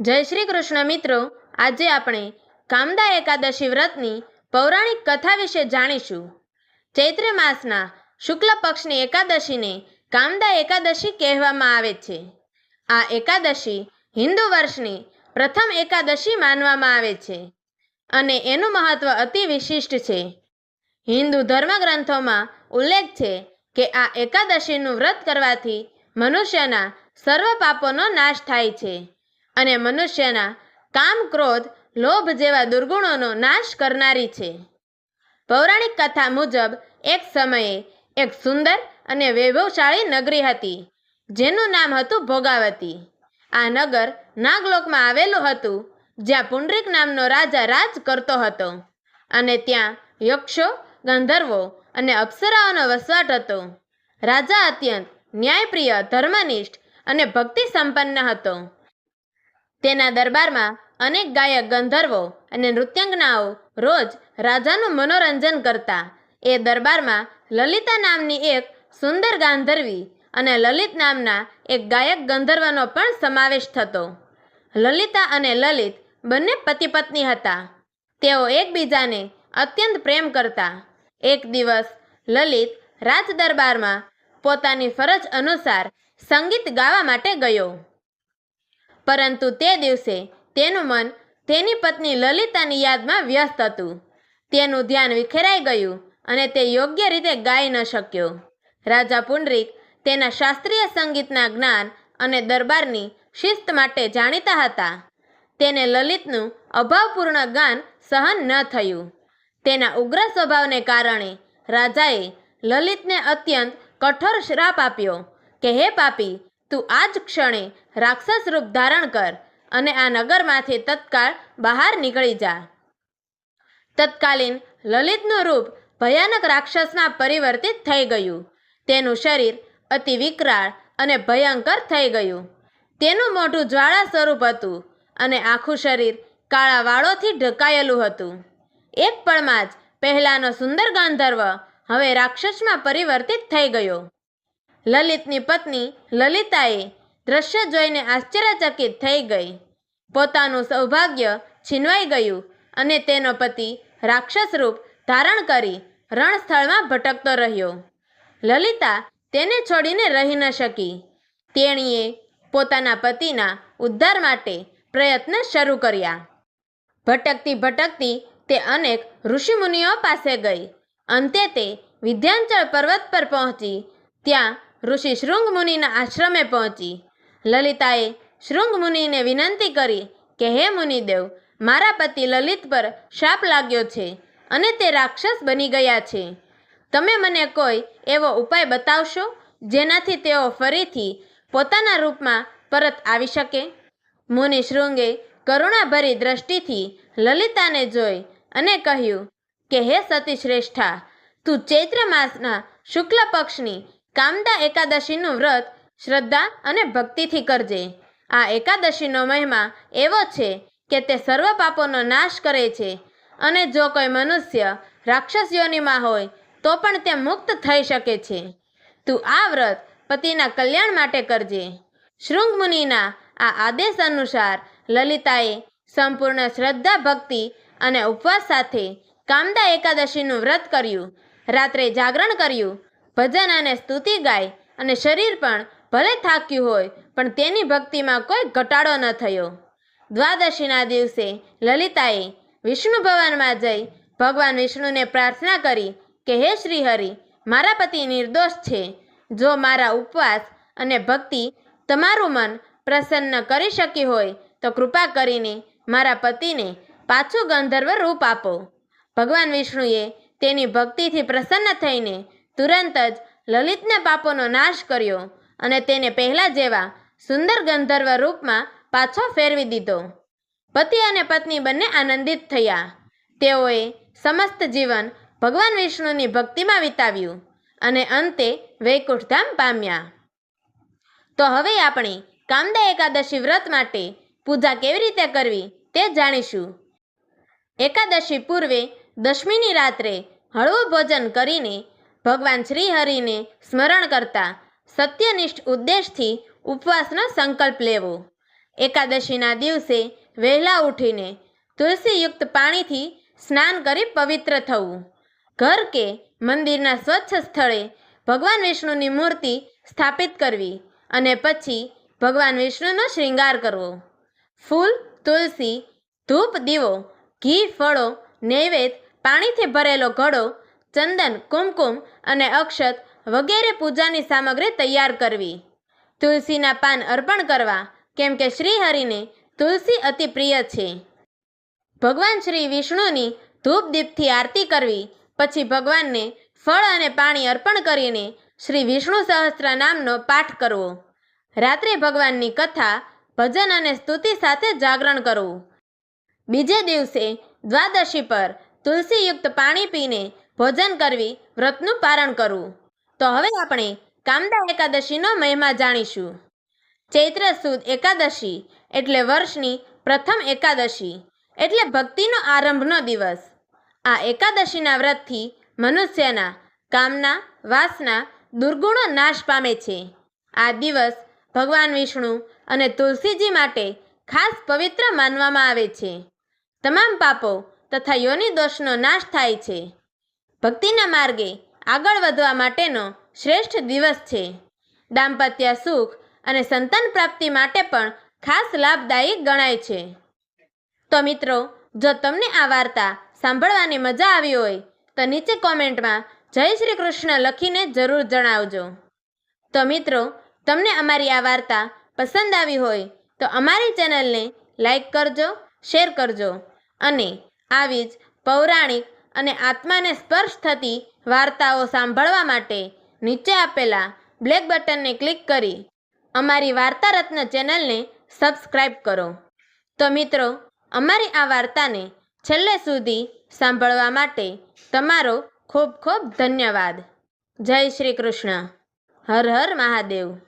જય શ્રી કૃષ્ણ મિત્રો, આજે આપણે કામદા એકાદશી વ્રતની પૌરાણિક કથા વિશે જાણીશું. ચૈત્ર માસના શુક્લ પક્ષની એકાદશીને કામદા એકાદશી કહેવામાં આવે છે. આ એકાદશી હિન્દુ વર્ષની પ્રથમ એકાદશી માનવામાં આવે છે અને એનું મહત્વ અતિ વિશિષ્ટ છે. હિન્દુ ધર્મગ્રંથોમાં ઉલ્લેખ છે કે આ એકાદશીનું વ્રત કરવાથી મનુષ્યના સર્વ પાપોનો નાશ થાય છે. અને મનુષ્યના કામ ક્રોધ, લોભ જેવા દુર્ગુણોનો નાશ કરનારી છે. પૌરાણિક કથા મુજબ એક સમયે એક સુંદર અને વૈભવશાળી નગરી હતી, જેનું નામ હતું ભોગાવતી. આ નગર નાગલોકમાં આવેલું હતું, જ્યાં પુંડરીક નામનો રાજા રાજ કરતો હતો અને ત્યાં યક્ષો, ગંધર્વો અને અપ્સરાઓનો વસવાટ હતો. રાજા અત્યંત ન્યાયપ્રિય, ધર્મનિષ્ઠ અને ભક્તિ સંપન્ન હતો. તેના દરબારમાં અનેક ગાયક, ગંધર્વો અને નૃત્યંગનાઓ રોજ રાજાનું મનોરંજન કરતા. એ દરબારમાં લલિતા નામની એક સુંદર ગાંધર્વી અને લલિત નામના એક ગાયક ગંધર્વનો પણ સમાવેશ થતો. લલિતા અને લલિત બંને પતિ પત્ની હતા. તેઓ એકબીજાને અત્યંત પ્રેમ કરતા. એક દિવસ લલિત રાજ દરબારમાં પોતાની ફરજ અનુસાર સંગીત ગાવા માટે ગયો. પરંતુ તે દિવસે તેનું મન તેની પત્ની લલિતાની યાદમાં વ્યસ્ત હતું. તેનું ધ્યાન વિખેરાઈ ગયું અને તે યોગ્ય રીતે ગાઈ ન શક્યો. રાજા પુંડરીક તેના શાસ્ત્રીય સંગીતના જ્ઞાન અને દરબારની શિસ્ત માટે જાણીતા હતા. તેને લલિતનું અભાવપૂર્ણ ગાન સહન ન થયું. તેના ઉગ્ર સ્વભાવને કારણે રાજાએ લલિતને અત્યંત કઠોર શ્રાપ આપ્યો કે, હે પાપી તું આ જ ક્ષણે રાક્ષસ રૂપ ધારણ કર અને આ નગરમાંથી તત્કાળ બહાર નીકળી જા. તત્કાલીન લલિતનું રૂપ ભયાનક રાક્ષસમાં પરિવર્તિત થઈ ગયું. તેનું શરીર અતિ વિકરાળ અને ભયંકર થઈ ગયું. તેનું મોઢું જ્વાળા સ્વરૂપ હતું અને આખું શરીર કાળા વાળોથી ઢકાયેલું હતું. એક પળમાં જ પહેલાનો સુંદર ગાંધર્વ હવે રાક્ષસમાં પરિવર્તિત થઈ ગયો. લલિતની પત્ની લલિતાએ દ્રશ્ય જોઈને આશ્ચર્યચકિત થઈ ગઈ. પોતાનું સૌભાગ્ય છીનવાઈ ગયું અને તેનો પતિ રાક્ષસ રૂપ ધારણ કરી રણસ્થળમાં ભટકતો રહ્યો. લલિતા તેને છોડીને રહી ન શકી. તેણીએ પોતાના પતિના ઉદ્ધાર માટે પ્રયત્ન શરૂ કર્યા. ભટકતી ભટકતી તે અનેક ઋષિમુનિઓ પાસે ગઈ. અંતે તે વિધ્યાંચળ પર્વત પર પહોંચી. ત્યાં ઋષિ શૃંગ મુનિના આશ્રમે પહોંચી. લલિતાએ શૃંગ મુનિને વિનંતી કરી કે, હે મુનિદેવ, મારા પતિ લલિત પર શાપ લાગ્યો છે અને તે રાક્ષસ બની ગયા છે. તમે મને કોઈ એવો ઉપાય બતાવશો જેનાથી તેઓ ફરીથી પોતાના રૂપમાં પરત આવી શકે? મુનિ શૃંગે કરુણાભરી દ્રષ્ટિથી લલિતાને જોઈ અને કહ્યું કે, હે સતી શ્રેષ્ઠા તું ચૈત્ર માસના શુક્લ પક્ષની કામદા એકાદશીનું વ્રત શ્રદ્ધા અને ભક્તિથી કરજે. આ એકાદશીનો મહિમા એવો છે કે તે સર્વ પાપોનો નાશ કરે છે. અને જો કોઈ મનુષ્ય રાક્ષસ યોનિમાં હોય, તો પણ તે મુક્ત થઈ શકે છે. તું આ વ્રત પતિના કલ્યાણ માટે કરજે. શૃંગ મુનિના આ આદેશ અનુસાર લલિતાએ સંપૂર્ણ શ્રદ્ધા, ભક્તિ અને ઉપવાસ સાથે કામદા એકાદશીનું વ્રત કર્યું. રાત્રે જાગરણ કર્યું. ભજન અને સ્તુતિ ગાય અને શરીર પણ ભલે થાક્યું હોય, પણ તેની ભક્તિમાં કોઈ ઘટાડો ન થયો. દ્વાદશીના દિવસે લલિતાએ વિષ્ણુ ભવનમાં જઈ ભગવાન વિષ્ણુને પ્રાર્થના કરી કે, હે શ્રી હરિ મારા પતિ નિર્દોષ છે. જો મારા ઉપવાસ અને ભક્તિ તમારું મન પ્રસન્ન કરી શકી હોય, તો કૃપા કરીને મારા પતિને પાછું ગંધર્વ રૂપ આપો. ભગવાન વિષ્ણુએ તેની ભક્તિથી પ્રસન્ન થઈને તુરંત જ લલિતને પાપોનો નાશ કર્યો અને તેને પહેલા જેવા સુંદર ગંધર્વ રૂપમાં પાછો ફેરવી દીધો. પતિ અને પત્ની બંને આનંદિત થયા. તેઓએ સમસ્ત જીવન ભગવાન વિષ્ણુની ભક્તિમાં વિતાવ્યું અને અંતે વૈકુંઠધામ પામ્યા. તો હવે આપણે કામદા એકાદશી વ્રત માટે પૂજા કેવી રીતે કરવી તે જાણીશું. એકાદશી પૂર્વે દશમીની રાત્રે હળવું ભોજન કરીને ભગવાન શ્રી હરિને સ્મરણ કરતા સત્યનિષ્ઠ ઉદ્દેશથી ઉપવાસનો સંકલ્પ લેવો. એકાદશીના દિવસે વહેલા ઉઠીને તુલસીયુક્ત પાણીથી સ્નાન કરી પવિત્ર થવું. ઘર કે મંદિરના સ્વચ્છ સ્થળે ભગવાન વિષ્ણુની મૂર્તિ સ્થાપિત કરવી અને પછી ભગવાન વિષ્ણુનો શૃંગાર કરવો. ફૂલ, તુલસી, ધૂપ, દીવો, ઘી, ફળો નૈવેદ પાણીથી ભરેલો ઘડો ચંદન, કુમકુમ અને અક્ષત વગેરે પૂજાની સામગ્રી તૈયાર કરવી. તુલસીના પાન અર્પણ કરવા, કેમ કે શ્રીહરિને તુલસી અતિ પ્રિય છે. ભગવાન શ્રી વિષ્ણુની ધૂપ દીપથી આરતી કરવી, પછી ભગવાનને ફળ અને પાણી અર્પણ કરીને શ્રી વિષ્ણુ સહસ્ત્ર નામનો પાઠ કરવો. રાત્રે ભગવાનની કથા, ભજન અને સ્તુતિ સાથે જાગરણ કરવું. બીજે દિવસે દ્વાદશી પર તુલસીયુક્ત પાણી પીને ભોજન કરવી, વ્રતનું પારણ કરવું. તો હવે આપણે કામદા એકાદશીનો મહિમા જાણીશું. ચૈત્ર સુદ એકાદશી એટલે વર્ષની પ્રથમ એકાદશી, એટલે ભક્તિનો આરંભનો દિવસ. આ એકાદશીના વ્રતથી મનુષ્યના કામના, વાસના દુર્ગુણો નાશ પામે છે. આ દિવસ ભગવાન વિષ્ણુ અને તુલસીજી માટે ખાસ પવિત્ર માનવામાં આવે છે. તમામ પાપો તથા યોનિ દોષનો નાશ થાય છે. ભક્તિના માર્ગે આગળ વધવા માટેનો શ્રેષ્ઠ દિવસ છે. દાંપત્ય સુખ અને સંતાન પ્રાપ્તિ માટે પણ ખાસ લાભદાયી ગણાય છે. તો મિત્રો, જો તમને આ વાર્તા સાંભળવાની મજા આવી હોય, તો નીચે કોમેન્ટમાં જય શ્રી કૃષ્ણ લખીને જરૂર જણાવજો. તો મિત્રો, તમને અમારી આ વાર્તા પસંદ આવી હોય, તો અમારી ચેનલને લાઈક કરજો, શેર કરજો અને આવી જ પૌરાણિક અને આત્માને સ્પર્શ થતી વાર્તાઓ સાંભળવા માટે નીચે આપેલા બ્લેક બટનને ક્લિક કરી અમારી વાર્તા રત્ન ચેનલને સબસ્ક્રાઇબ કરો. તો મિત્રો, અમારી આ વાર્તાને છેલ્લે સુધી સાંભળવા માટે તમારો ખૂબ ખૂબ ધન્યવાદ. જય શ્રી કૃષ્ણ. હર હર મહાદેવ.